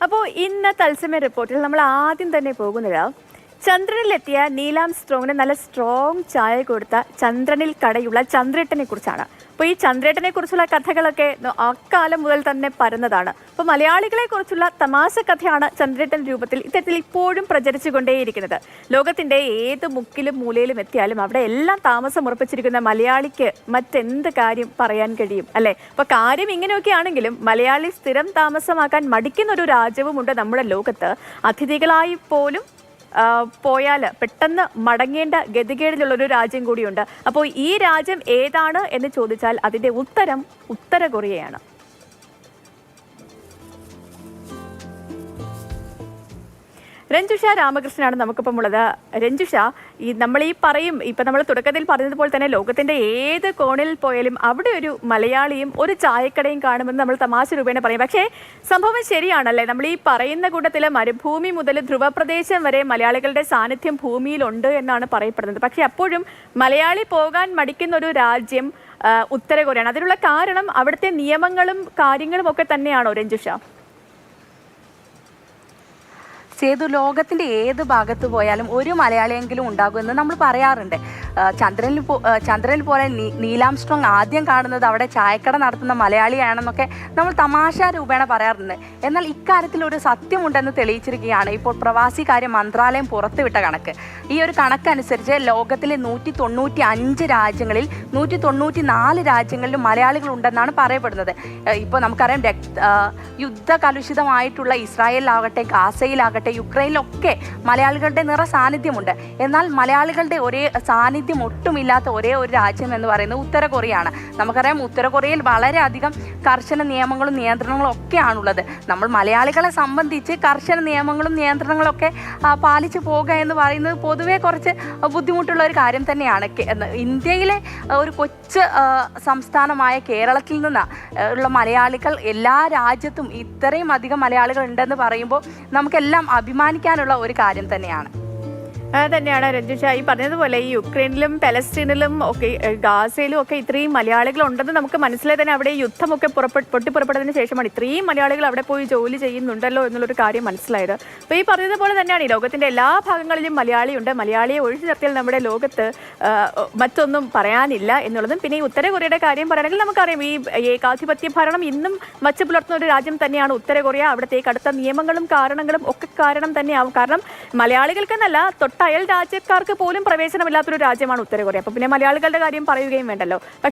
അപ്പോൾ ഇന്ന് തത്സമയ റിപ്പോർട്ടിൽ നമ്മൾ ആദ്യം തന്നെ പോകുന്നത് ചന്ദ്രനിലെത്തിയ നീലാം സ്ട്രോങ്ങിന് നല്ല സ്ട്രോങ് ചായ കൊടുത്ത ചന്ദ്രനിൽ കടയുള്ള ചന്ദ്രേട്ടനെ കുറിച്ചാണ്. അപ്പോൾ ഈ ചന്ദ്രേട്ടനെ കുറിച്ചുള്ള കഥകളൊക്കെ അക്കാലം മുതൽ തന്നെ പരന്നതാണ്. അപ്പോൾ മലയാളികളെ കുറിച്ചുള്ള തമാശ കഥയാണ് ചന്ദ്രേട്ടൻ രൂപത്തിൽ ഇത്തരത്തിൽ ഇപ്പോഴും പ്രചരിച്ചുകൊണ്ടേയിരിക്കുന്നത് ലോകത്തിന്റെ ഏത് മുക്കിലും മൂലയിലും എത്തിയാലും അവിടെ എല്ലാം താമസം ഉറപ്പിച്ചിരിക്കുന്ന മലയാളിക്ക് മറ്റെന്ത് കാര്യം പറയാൻ കഴിയും അല്ലേ? അപ്പോൾ കാര്യം ഇങ്ങനെയൊക്കെ ആണെങ്കിലും മലയാളി സ്ഥിരം താമസമാക്കാൻ മടിക്കുന്ന ഒരു രാജ്യവുമുണ്ട് നമ്മുടെ ലോകത്ത്. അതിഥികളായി പോലും പോയാൽ പെട്ടെന്ന് മടങ്ങേണ്ട ഗതികേടിലുള്ള ഒരു രാജ്യം കൂടിയുണ്ട്. അപ്പോൾ ഈ രാജ്യം ഏതാണ് എന്ന് ചോദിച്ചാൽ അതിന്റെ ഉത്തരം ഉത്തര കൊറിയയാണ് രഞ്ജുഷ രാമകൃഷ്ണനാണ് നമുക്കിപ്പം ഉള്ളത്. രഞ്ജുഷ ഈ നമ്മൾ ഈ പറയും ഇപ്പം നമ്മൾ തുടക്കത്തിൽ പറഞ്ഞതുപോലെ തന്നെ ലോകത്തിന്റെ ഏത് കോണിൽ പോയാലും അവിടെ ഒരു മലയാളിയും ഒരു ചായക്കടയും കാണുമെന്ന് നമ്മൾ തമാശ രൂപേണ പറയും. പക്ഷേ സംഭവം ശരിയാണല്ലേ? നമ്മൾ ഈ പറയുന്ന കൂട്ടത്തിൽ മരുഭൂമി മുതൽ ധ്രുവപ്രദേശം വരെ മലയാളികളുടെ സാന്നിധ്യം ഭൂമിയിലുണ്ട് എന്നാണ് പറയപ്പെടുന്നത്. പക്ഷേ അപ്പോഴും മലയാളി പോകാൻ മടിക്കുന്ന ഒരു രാജ്യം ഉത്തര കൊറിയയാണ് അതിനുള്ള കാരണം അവിടുത്തെ നിയമങ്ങളും കാര്യങ്ങളും ഒക്കെ തന്നെയാണോ രഞ്ജുഷ? സേതു ലോകത്തിന്റെ ഏത് ഭാഗത്ത് പോയാലും ഒരു മലയാളിയെങ്കിലും ഉണ്ടാകുമെന്ന് നമ്മൾ പറയാറുണ്ട്. ചന്ദ്രനിൽ ചന്ദ്രനിൽ പോലെ നീലാംസ്ട്രോങ് നീലാം സ്ട്രോങ് ആദ്യം കാണുന്നത് അവിടെ ചായക്കട നടത്തുന്ന മലയാളിയാണെന്നൊക്കെ നമ്മൾ തമാശ രൂപേണ പറയാറുണ്ട്. എന്നാൽ ഇക്കാര്യത്തിൽ ഒരു സത്യമുണ്ടെന്ന് തെളിയിച്ചിരിക്കുകയാണ് ഇപ്പോൾ പ്രവാസി കാര്യ മന്ത്രാലയം പുറത്തുവിട്ട കണക്ക്. ഈ ഒരു കണക്കനുസരിച്ച് ലോകത്തിലെ നൂറ്റി തൊണ്ണൂറ്റി അഞ്ച് രാജ്യങ്ങളിൽ നൂറ്റി തൊണ്ണൂറ്റി നാല് രാജ്യങ്ങളിലും മലയാളികൾ ഉണ്ടെന്നാണ് പറയപ്പെടുന്നത് ഇപ്പോൾ നമുക്കറിയാം രക് ആ, യുദ്ധകലുഷിതമായിട്ടുള്ള ഇസ്രായേലിലാകട്ടെ ഗാസയിലാകട്ടെ യുക്രൈനിലൊക്കെ മലയാളികളുടെ നിറ സാന്നിധ്യമുണ്ട് എന്നാൽ മലയാളികളുടെ ഒരേ സാന്നിധ്യം ഒട്ടുമില്ലാത്ത ഒരേ ഒരു രാജ്യം എന്ന് പറയുന്നത് ഉത്തര കൊറിയയാണ്. നമുക്കറിയാം ഉത്തര കൊറിയയിൽ വളരെയധികം കർശന നിയമങ്ങളും നിയന്ത്രണങ്ങളും ഒക്കെയാണുള്ളത്. നമ്മൾ മലയാളികളെ സംബന്ധിച്ച് കർശന നിയമങ്ങളും നിയന്ത്രണങ്ങളൊക്കെ പാലിച്ചു പോകുക എന്ന് പറയുന്നത് പൊതുവേ കുറച്ച് ബുദ്ധിമുട്ടുള്ള ഒരു കാര്യം തന്നെയാണ്. ഇന്ത്യയിലെ ഒരു കൊച്ചു സംസ്ഥാനമായ കേരളത്തിൽ നിന്ന് ഉള്ള മലയാളികൾ എല്ലാ രാജ്യത്തും ഇത്രയും അധികം മലയാളികൾ ഉണ്ടെന്ന് പറയുമ്പോൾ നമുക്കെല്ലാം അഭിമാനിക്കാനുള്ള ഒരു കാര്യം തന്നെയാണ്. തന്നെയാണ് രഞ്ജുഷ. ഈ പറഞ്ഞതുപോലെ ഈ യുക്രൈനിലും പലസ്റ്റീനിലും ഒക്കെ ഗാസയിലും ഒക്കെ ഇത്രയും മലയാളികൾ ഉണ്ടെന്ന് നമുക്ക് മനസ്സിലായി തന്നെ അവിടെ യുദ്ധമൊക്കെ പൊട്ടി പൊട്ടിപ്പുറപ്പെട്ടതിന് ശേഷമാണ് ഇത്രയും മലയാളികൾ അവിടെ പോയി ജോലി ചെയ്യുന്നുണ്ടല്ലോ എന്നുള്ളൊരു കാര്യം മനസ്സിലായത്. അപ്പോൾ ഈ പറഞ്ഞതുപോലെ തന്നെയാണ് ഈ ലോകത്തിന്റെ എല്ലാ ഭാഗങ്ങളിലും മലയാളിയുണ്ട്. മലയാളിയെ ഒഴിച്ചു നിർത്തിയാൽ നമ്മുടെ ലോകത്ത് മറ്റൊന്നും പറയാനില്ല എന്നുള്ളതും. പിന്നെ ഈ ഉത്തര കൊറിയയുടെ കാര്യം പറയുകയാണെങ്കിൽ നമുക്കറിയാം ഈ ഏകാധിപത്യ ഭരണം ഇന്നും വച്ചു പുലർത്തുന്ന ഒരു രാജ്യം തന്നെയാണ് ഉത്തര കൊറിയ. അവിടുത്തെ കടുത്ത നിയമങ്ങളും കാരണങ്ങളും ഒക്കെ കാരണം തന്നെയാവും. കാരണം മലയാളികൾക്കെന്നല്ല തൊട്ടയൽ രാജ്യക്കാർക്ക് പോലും പ്രവേശനമില്ലാത്തൊരു രാജ്യമാണ് ഉത്തര കൊറിയ അപ്പോൾ പിന്നെ മലയാളികളുടെ കാര്യം പറയുകയും വേണ്ടല്ലോ.